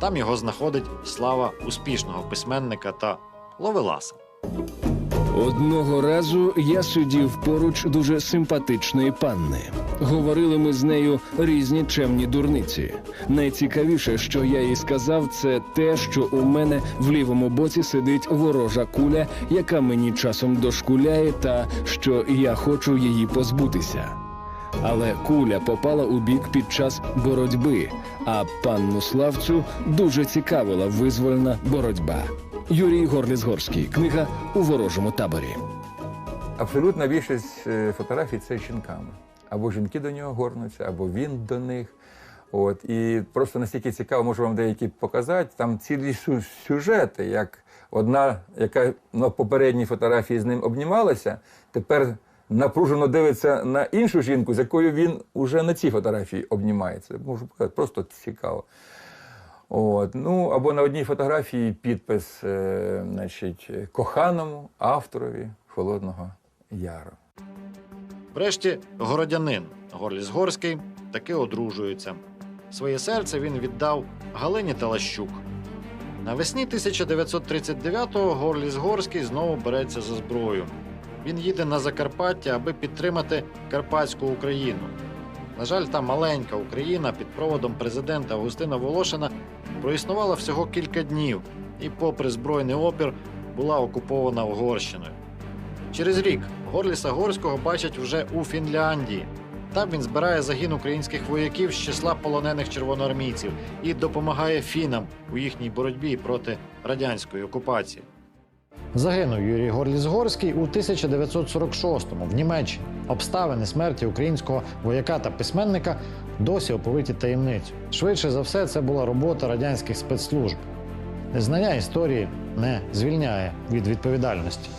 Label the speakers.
Speaker 1: Там його знаходить слава успішного письменника та ловеласа.
Speaker 2: Одного разу я сидів поруч дуже симпатичної панни. Говорили ми з нею різні чемні дурниці. Найцікавіше, що я їй сказав, це те, що у мене в лівому боці сидить ворожа куля, яка мені часом дошкуляє, та що я хочу її позбутися. Але куля попала у бік під час боротьби, а панну Славцю дуже цікавила визвольна боротьба. Юрій Горліс-Горський. Книга у ворожому таборі.
Speaker 3: Абсолютна більшість е, фотографій це жінками. Або жінки до нього горнуться, або він до них. От. І просто настільки цікаво, можу вам деякі показати. Там цілі сюжети, як одна, яка на попередній фотографії з ним обнімалася, тепер напружено дивиться на іншу жінку, з якою він уже на цій фотографії обнімається. Можу показати, просто цікаво. От. Ну, або на одній фотографії підпис, е, значить, коханому авторові Холодного Яру.
Speaker 1: Врешті городянин Горліс Горський таки одружується. Своє серце він віддав Галині Талащук. Навесні 1939-го Горліс Горський знову береться за зброю. Він їде на Закарпаття, аби підтримати Карпатську Україну. На жаль, та маленька Україна під проводом президента Августина Волошина проіснувала всього кілька днів і, попри збройний опір, була окупована Угорщиною. Через рік Горліса Горського бачать вже у Фінляндії. Там він збирає загін українських вояків з числа полонених червоноармійців і допомагає фінам у їхній боротьбі проти радянської окупації. Загинув Юрій Горліс Горський у 1946-му в Німеччині. Обставини смерті українського вояка та письменника досі оповиті таємницю. Швидше за все, це була робота радянських спецслужб. Незнання історії не звільняє від відповідальності.